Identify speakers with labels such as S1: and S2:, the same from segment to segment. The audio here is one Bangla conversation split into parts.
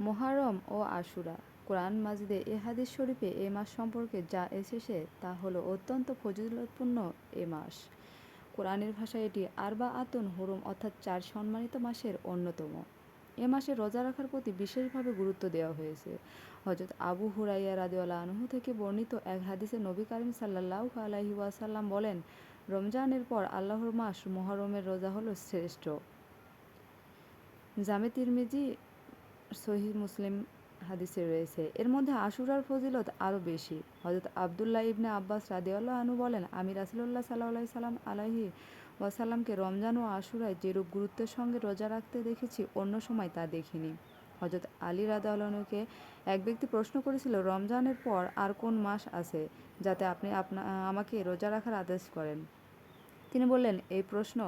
S1: মোহারম ও আশুরা। কোরআন মাজিদে এ হাদিস শরীফে এ মাস সম্পর্কে যা এসেছে তা হলো অত্যন্ত ফজিলতপূর্ণ এ মাস। কোরআনের ভাষায় এটি আরবা আতন হুরুম অর্থাৎ চার সম্মানিত মাসের অন্যতম। এ মাসে রোজা রাখার প্রতি বিশেষভাবে গুরুত্ব দেওয়া হয়েছে। হজরত আবু হুরাইয়া রাদিওয়ালা আনহু থেকে বর্ণিত এক হাদিসে নবী করিম সাল্লাল্লাহু আলাইহি ওয়াসাল্লাম বলেন, রমজানের পর আল্লাহর মাস মোহরমের রোজা হলো শ্রেষ্ঠ। জামে তিরমিজি সহি মুসলিম হাদিসে রয়েছে। এর মধ্যে আশুরার ফজিলত আরও বেশি। হজরত আবদুল্লাহ ইবনে আব্বাস রাদিয়াল্লাহ আনু বলেন, আমি রাসুল্লাহ সাল্লাহ সাল্লাম আলাহি ওয়াসাল্লামকে রমজান ও আশুরায় যেরূপ গুরুত্বের সঙ্গে রোজা রাখতে দেখেছি, অন্য সময় তা দেখিনি। হজরত আলী রাদাউলানুকে এক ব্যক্তি প্রশ্ন করেছিল, রমজানের পর আর কোন মাস আছে যাতে আপনি আপনা, আমাকে রোজা রাখার আদেশ করেন? তিনি বললেন, এই প্রশ্ন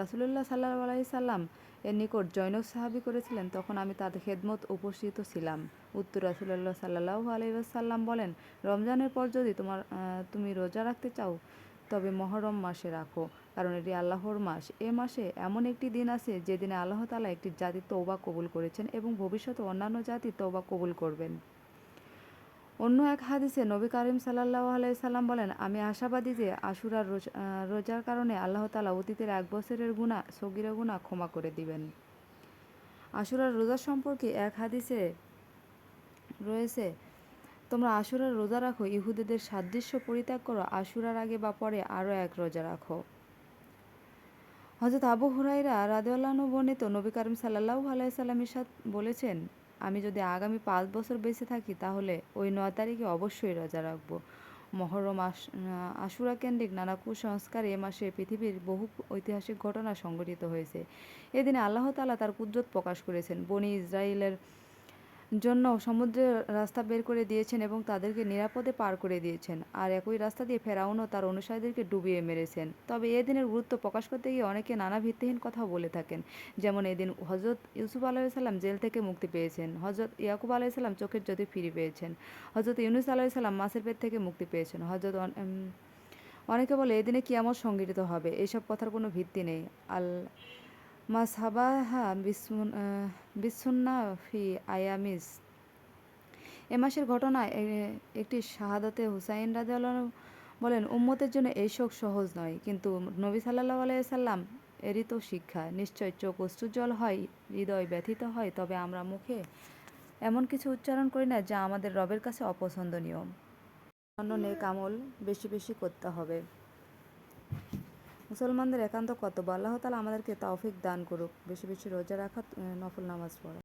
S1: রাসুলুল্লাহ সাল্লাহ আলাই সাল্লাম এর নিকট জৈনক সাহাবি করেছিলেন তখন আমি তাদের খেদমত উপস্থিত ছিলাম। উত্তর রাসুল্লাহ সাল্লাহ আলাইসাল্লাম বলেন, রমজানের পর যদি তোমার তুমি রোজা রাখতে চাও, তবে মহরম মাসে রাখো, কারণ এটি আল্লাহর মাস। এ মাসে এমন একটি দিন আছে যেদিনে আল্লাহ তালা একটি জাতি তৌবা কবুল করেছেন এবং ভবিষ্যতে অন্যান্য জাতি তৌবা কবুল করবেন। অন্য এক হাদিসে নবী করিম সাল্লাহ সাল্লাম বলেন, আমি আশাবাদী যে আশুরার রোজার কারণে আল্লাহ তালা অতীতের এক বছরের গুণা সগিরা গুণা ক্ষমা করে দিবেন। আশুরার রোজা সম্পর্কে এক হাদিসে রয়েছে, তোমরা আশুরার রোজা রাখো, ইহুদিদের সাদৃশ্য পরিত্যাগ করো, আশুরার আগে বা পরে আরও এক রোজা রাখো। হজরত আবু হুরাইরা রাদেউল্লাহনু বর্ণিত নবী করিম সাল্লাহ আলাইসাল্লাম ইসাদ বলেছেন আমি যদি আগামী পাঁচ বছর বেঁচে থাকি, তাহলে ওই নয় তারিখে অবশ্যই রোজা রাখব। মহরম আশ আশুরা কেন্দ্রিক নানা কুসংস্কার এ মাসে পৃথিবীর বহু ঐতিহাসিক ঘটনা সংঘটিত হয়েছে। এদিনে আল্লাহ তালা তার কুদরত প্রকাশ করেছেন। বনি ইসরায়েলের জন্য সমুদ্রের রাস্তা বের করে দিয়েছেন এবং তাদেরকে নিরাপদে পার করে দিয়েছেন। আর একই রাস্তা দিয়ে ফেরাউনও তার অনুসারীদেরকে ডুবিয়ে মেরেছেন। তবে এ দিনের গুরুত্ব প্রকাশ করতে গিয়ে অনেকে নানা ভিত্তিহীন কথা বলে থাকেন। যেমন এদিন হজরত ইউসুফ আলাইসাল্লাম জেল থেকে মুক্তি পেয়েছেন। হজরত ইয়াকুব আলাইসাল্লাম চোখের জ্যোতি ফিরে পেয়েছেন। হজরত ইউনুস আলাইসাল্লাম মাসের পেট থেকে মুক্তি পেয়েছেন। হজরত অনেকে বলে এদিনে কিয়ামত সংগঠিত হবে। এইসব কথার কোনো ভিত্তি নেই। আল মাসহাবাহা বিসুন্না ফি আয়ামিস এ মাসের ঘটনায় একটি শাহাদতে হুসাইন রাজাল্লাহ বলেন, উম্মতের জন্য এই শোক সহজ নয়, কিন্তু নবী সাল্লাহ আলাইসাল্লাম এরই তো শিক্ষা। নিশ্চয় চোখ অশ্রুজল হয়, হৃদয় ব্যথিত হয়, তবে আমরা মুখে এমন কিছু উচ্চারণ করি না যা আমাদের রবের কাছে অপছন্দনীয়। অন্য নেক আমল বেশি বেশি করতে হবে। মুসলমানদের একান্ত কর্তব্য আল্লাহ তালা আমাদেরকে তাওফিক দান করুক। বেশি বেশি রোজা রাখা নফল নামাজ পড়া।